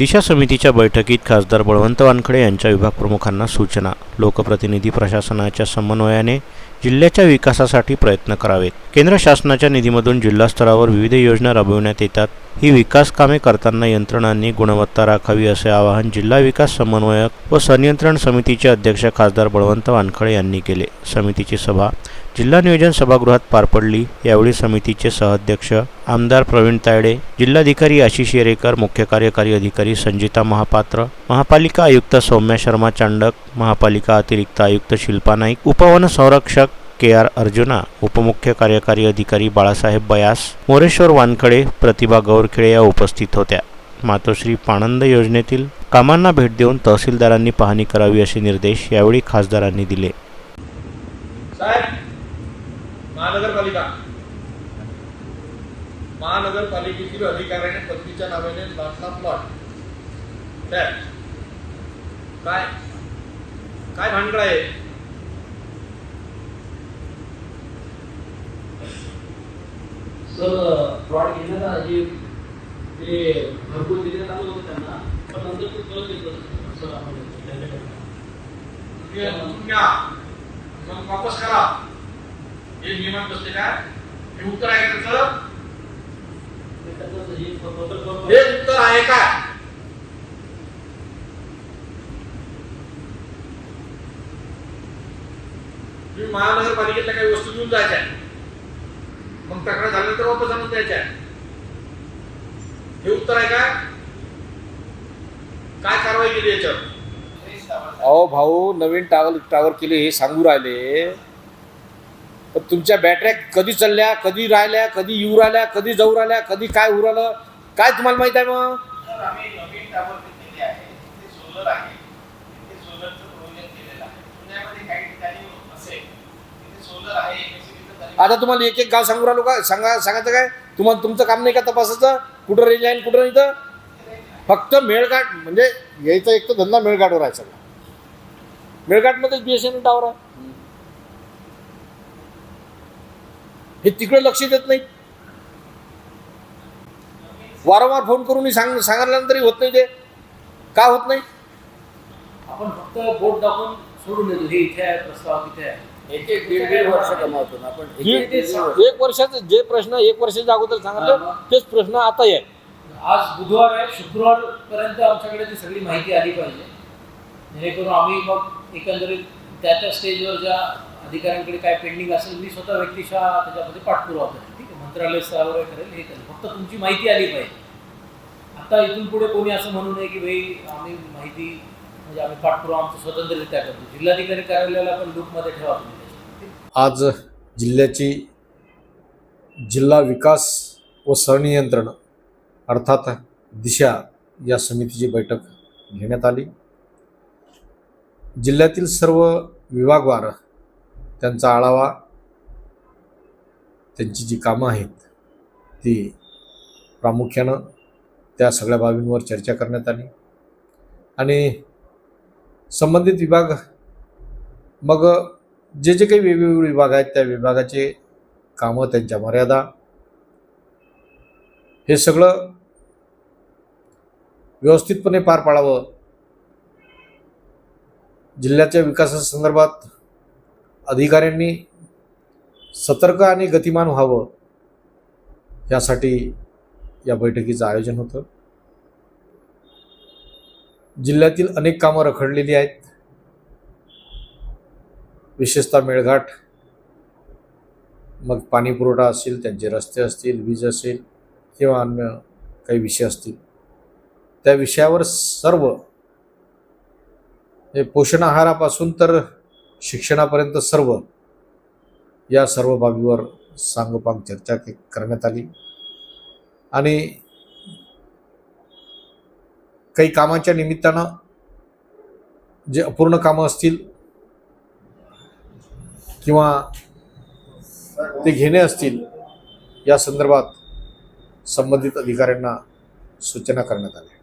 दिशा समितीच्या बैठकीत खासदार बळवंत वानखडे यांच्या विभाग प्रमुखांना सूचना. लोकप्रतिनिधी प्रशासनाच्या समन्वयाने जिल्ह्याच्या विकासासाठी प्रयत्न करावेत. केंद्र शासनाच्या निधीमधून जिल्हा स्तरावर विविध योजना राबविण्यात येतात. ही विकास कामे करताना यंत्रणांनी गुणवत्ता राखावी असे आवाहन जिल्हा विकास समन्वयक व संनियंत्रण समितीचे अध्यक्ष खासदार बळवंत वानखडे यांनी केले. समितीची सभा जिल्हा नियोजन सभागृहात पार पडली. यावेळी समितीचे सहअध्यक्ष आमदार प्रवीण तायडे जिल्हाधिकारी आशिष येरेकर मुख्य कार्यकारी अधिकारी संजिता महापात्र महापालिका आयुक्त सौम्या शर्मा चांडक महापालिका अतिरिक्त आयुक्त शिल्पा नाईक उपवन संरक्षक के आर अर्जुना उपमुख्य कार्यकारी अधिकारी बाळासाहेब बयास मोरेश्वर वानखडे प्रतिभा गौरखेळे या उपस्थित होत्या. मातोश्री पाणंद योजनेतील कामांना भेट देऊन तहसीलदारांनी पाहणी करावी असे निर्देश यावेळी खासदारांनी दिले. साहेब महानगरपालिका. महानगरपालिकेतील अधिकाऱ्याने पत्नीच्या नावाने लाटला प्लॉट काय? काय भानगड आहे? सर प्लॉट घेण्याचा जे ते घरकुल दिले आलं होतं त्यांना. पण नंतर ते परत येतं सर मग वापस करा. हे नियमात बसते काय? हे उत्तर आहे का त्याचं? हे उत्तर आहे काय? तुम्ही महानगरपालिकेतल्या काही वस्तू घेऊन जायच्या. मग तक्रार झाल्यानंतर वापस आणून द्यायच्या. हे उत्तर आहे का काय कारवाई केली याच्यावर? अहो भाऊ नवीन टावर टावर केले हे सांगू राहिले. पण तुमच्या बॅटऱ्या कधी चालल्या कधी राहिल्या कधी येऊ राहिल्या कधी जाऊ राहिल्या कधी काय राहिलं काय तुम्हाला माहीत आहे मग? आता तुम्हाला एक एक गाव सांगू राहिलो का? सांगा सांगायचं काय? तुम्हाला तुमचं काम नाही का तपासायचं? कुठं रेंज आहे कुठं नाही तर? फक्त मेळघाट म्हणजे यायचा एक तर धंदा मेळघाटवर आहे सगळा. मेळघाटमध्येच बी एस एन टावर आहे. हे तिकडे लक्ष देत नाही वारंवार फोन करून सांग सांगितल्यानंतरही होत नाही ते. का होत नाही? आपण फक्त बोट दाखवून सोडून देतो. हे इथे आहे प्रस्ताव तिथे आहे. एक एक दीड दीड वर्ष कमावतो ना आपण. एक वर्षाचं जे प्रश्न एक वर्षाच्या अगोदर सांगितलं तेच प्रश्न आता आहे. आज बुधवार आहे शुक्रवार पर्यंत आमच्याकडे ती सगळी माहिती आली पाहिजे. जेणेकरून आम्ही मग एकंदरीत त्या त्या स्टेजवर ज्या अधिकाऱ्यांकडे काय पेंडिंग असेल मी स्वतः व्यक्तिशः त्याच्यामध्ये पाठपुरावा करेल ठीक आहे? मंत्रालय स्तरावर करेल हे करेल. फक्त तुमची माहिती आली पाहिजे. आता इथून पुढे कोणी असं म्हणू नये की भाई आम्ही माहिती म्हणजे आम्ही पाठपुरावा आमचं स्वतंत्ररित्या करतो. जिल्हाधिकारी कार्यालयाला पण लूपमध्ये ठेवा तुम्ही. आज जिल्ह्याची जिल्हा विकास व सहनियंत्रण अर्थात दिशा या समितीची बैठक घेण्यात आली. जिल्ह्यातील सर्व विभागवार त्यांचा आढावा त्यांची जी कामं आहेत ती प्रामुख्यानं त्या सगळ्या बाबींवर चर्चा करण्यात आली. आणि संबंधित विभाग मग जे जे काही वेगवेगळे विभाग आहेत त्या विभागाचे कामं त्यांच्या मर्यादा हे सगळं व्यवस्थितपणे पार पाडावं. जिल्ह्याच्या विकासासंदर्भात अधिकाऱ्यांनी सतर्क आणि गतिमान व्हावं यासाठी या बैठकीचं आयोजन होतं. जिल्ह्यातील अनेक कामं रखडलेली आहेत. विशेषतः मेळघाट मग पाणी पुरवठा असेल त्यांचे रस्ते असतील वीज असेल किंवा अन्य काही विषय असतील. त्या विषयावर सर्व हे पोषण आहारापासून तर शिक्षणापर्यंत सर्व या सर्व बाबीवर सांगोपांग चर्चा करण्यात आली. आणि काही कामाच्या निमित्तानं जे अपूर्ण कामं असतील किंवा ते घेणे असतील या संदर्भात संबंधित अधिकाऱ्यांना सूचना करण्यात आल्या.